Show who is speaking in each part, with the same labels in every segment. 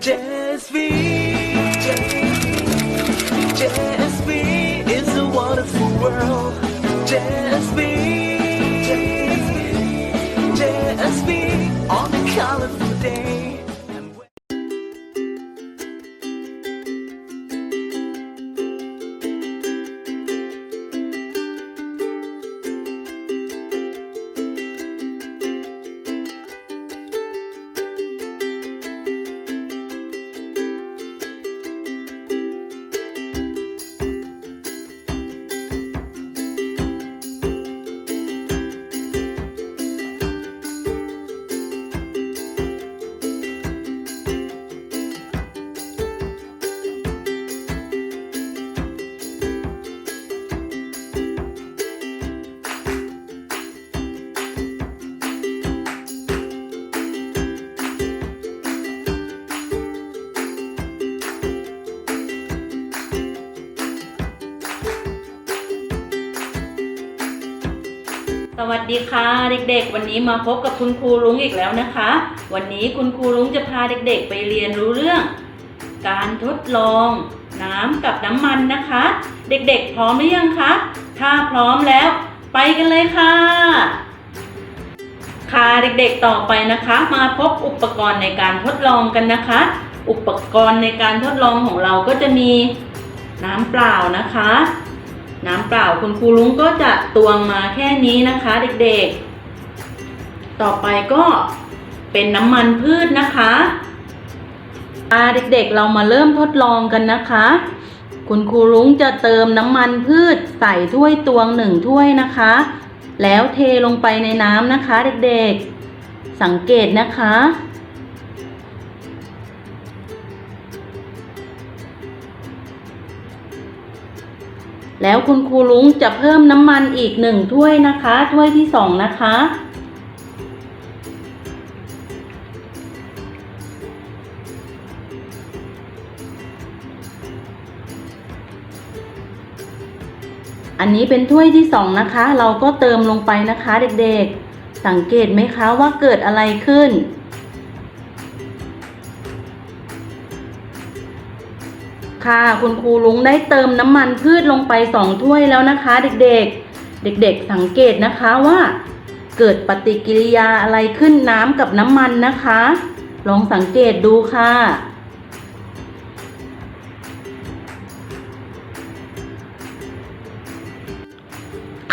Speaker 1: Just be, is a wonderful world. Just.
Speaker 2: สวัสดีค่ะเด็กๆ วันนี้มาพบกับคุณครูลุงอีกแล้วนะคะ วันนี้คุณครูลุงจะพาเด็กๆ ไปเรียนรู้เรื่อง การทดลองน้ำกับน้ำมันนะคะ เด็กๆ พร้อมหรือยังคะถ้าพร้อมแล้ว ไปกันเลยค่ะ ค่ะเด็กๆต่อไปนะคะ มาพบอุปกรณ์ในการทดลองกันนะคะ อุปกรณ์ในการทดลองของเราก็จะมีน้ำเปล่านะคะ น้ำเปล่าคุณครูลุงก็จะตวงมาแค่นี้นะคะเด็กๆ ต่อไปก็เป็นน้ำมันพืชนะคะอาเด็กๆเรามาเริ่มทดลองกันนะคะ คุณครูลุงจะเติมน้ำมันพืชใส่ถ้วยตวงหนึ่งถ้วยนะคะ แล้วเทลงไปในน้ำนะคะเด็กๆ สังเกตนะคะ แล้วคุณครูลุงจะเพิ่มน้ำมันอีกหนึ่งถ้วยนะคะ ถ้วยที่สองนะคะ อันนี้เป็นถ้วยที่สองนะคะ เราก็เติมลงไปนะคะเด็กๆ สังเกตไหมคะว่าเกิดอะไรขึ้น ค่ะ คุณครูลุงได้เติมน้ำมันพืชลงไปสองถ้วยแล้วนะคะ เด็กๆ เด็กๆสังเกตนะคะว่า เกิดปฏิกิริยาอะไรขึ้นน้ำกับน้ำมันนะคะ ลองสังเกตดูค่ะ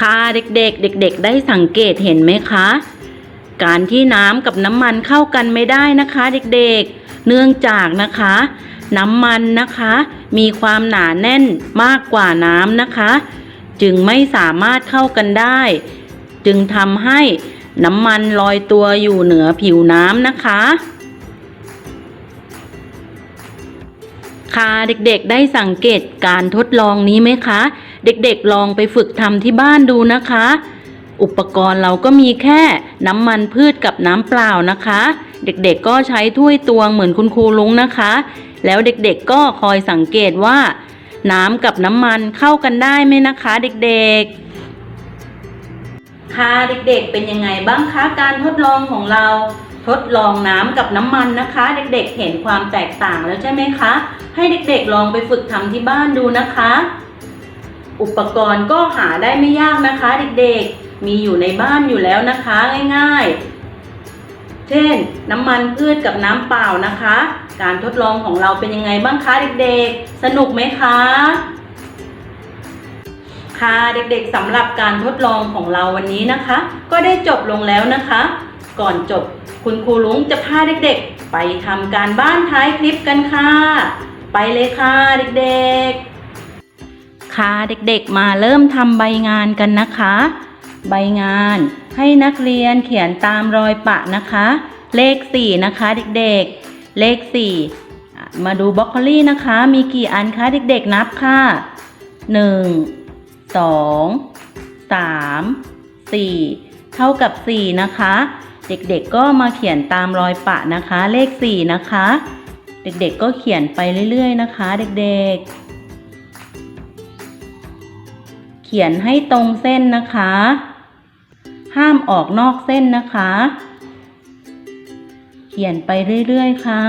Speaker 2: ค่ะเด็กๆ เด็ก ๆ ได้สังเกตเห็นไหมคะ การที่น้ำกับน้ำมันเข้ากันไม่ได้นะคะ เด็กๆ เนื่องจากนะคะ น้ำมันนะคะ มีความหนาแน่นมากกว่าน้ำนะคะ จึงไม่สามารถเข้ากันได้ จึงทำให้น้ำมันลอยตัวอยู่เหนือผิวน้ำนะคะ ค่ะเด็กๆได้สังเกตการทดลองนี้ไหมคะ เด็กๆลองไปฝึกทำที่บ้านดูนะคะ อุปกรณ์เราก็มีแค่น้ำมันพืชกับน้ำเปล่านะคะ เด็กๆก็ใช้ถ้วยตวงเหมือนคุณครูลุงนะคะ แล้วเด็กๆก็คอยสังเกตว่า น้ำกับน้ำมันเข้ากันได้ไหมนะคะเด็กๆ ค่ะเด็กๆเป็นยังไงบ้างคะการทดลองของเราทดลองน้ำกับน้ำมันนะคะ เด็กๆเห็นความแตกต่างแล้วใช่ไหมคะ ให้เด็กๆลองไปฝึกทำที่บ้านดูนะคะ อุปกรณ์ก็หาได้ไม่ยากนะคะ เด็กๆมีอยู่ในบ้านอยู่แล้วนะคะง่ายๆ เช่น น้ำมันพืชกับน้ำเปล่านะคะ การทดลองของเราเป็นยังไงบ้างคะเด็กๆ สนุกไหมคะ ค่ะเด็กๆสำหรับการทดลองของเราวันนี้นะคะ ก็ได้จบลงแล้วนะคะ ก่อนจบคุณครูลุงจะพาเด็กๆ ไปทำการบ้านท้ายคลิปกันค่ะ ไปเลยค่ะเด็กๆ ค่ะเด็กๆมาเริ่มทำใบงานกันนะคะ ใบงานให้นักเรียนเขียนตามรอยปะนะคะ เลข 4 นะคะเด็กๆ เลข4อ่มาดูบล็อกโคลี่นะคะ มีกี่อันคะเด็กๆนับค่ะ 1 2 3 4 เท่ากับ 4 นะคะ เด็กๆก็มาเขียนตามรอยปะนะคะ เลข 4 นะคะ เด็กๆก็เขียนไปเรื่อยๆนะคะ เด็กๆ เขียนให้ตรงเส้นนะคะ ห้ามออกนอกเส้นนะคะ เขียนไปเรื่อยๆ ค่ะ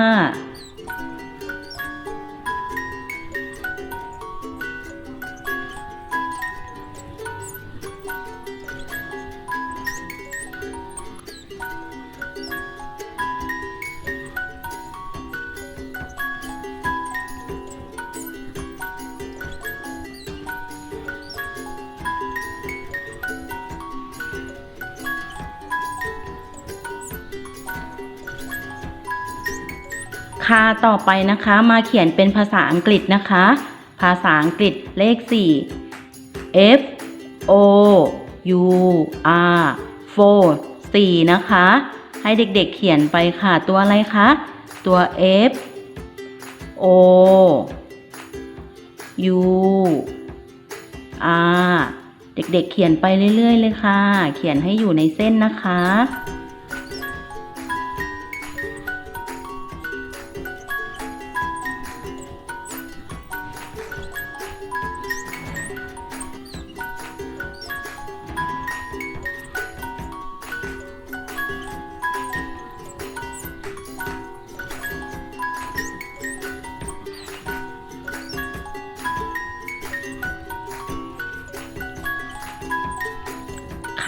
Speaker 2: ค่าต่อไปนะคะมาเขียนเป็นภาษาอังกฤษนะคะ ภาษาอังกฤษเลข 4 F O U R 4 4 นะคะ ให้เด็กๆเขียนไปค่ะ ตัวอะไรคะ ตัว F O U R เด็กๆเขียนไปเรื่อยๆเลยค่ะ เขียนให้อยู่ในเส้นนะคะ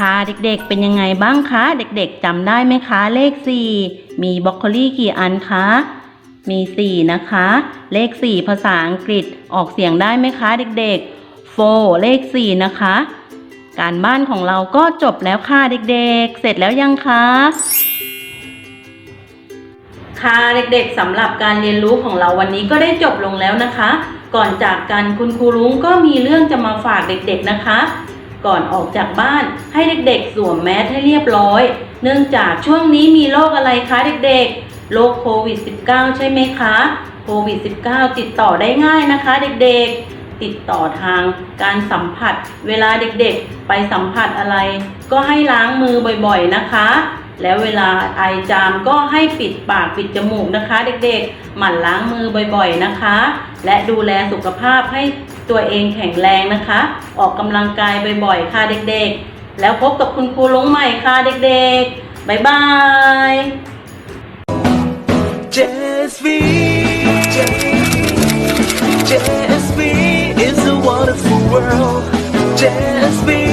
Speaker 2: ค่ะเด็กๆ เป็นยังไงบ้างคะ เด็กๆจำได้ไหมคะ เลข 4 มีบรอกโคลี่กี่อันคะ มี 4 นะคะ เลข 4 ภาษาอังกฤษออกเสียงได้ไหมคะ เด็กๆ four เลข 4 นะคะ การบ้านของเราก็จบแล้วค่ะเด็กๆ เสร็จแล้วยังคะค่ะเด็กๆสำหรับการเรียนรู้ของเราวันนี้ก็ได้จบลงแล้วนะคะ ก่อนจากกันคุณครูลุงก็มีเรื่องจะมาฝากเด็กๆนะคะ ก่อนออกจากบ้านให้เด็กๆ สวมแมสให้เรียบร้อย เนื่องจากช่วงนี้มีโรคอะไรคะเด็กๆ โรคโควิด -19 ใช่ไหมคะ โควิด -19 ติดต่อได้ง่ายนะคะเด็กๆ ติดต่อทางการสัมผัส เวลาเด็กๆ ไปสัมผัสอะไร ก็ให้ล้างมือบ่อยๆนะคะ แล้วเวลาไอจามก็ให้ปิดปากปิดจมูกนะคะ เด็กๆ หมั่นล้างมือบ่อยๆนะคะ และดูแลสุขภาพให้ ตัวเองแข็งแรงนะคะ ออกกำลังกายบ่อยๆ ค่ะเด็กๆ แล้วพบกับคุณครูลงใหม่ค่ะเด็กๆ บ๊ายบาย
Speaker 1: JSV, JSV is a wonderful world. JSV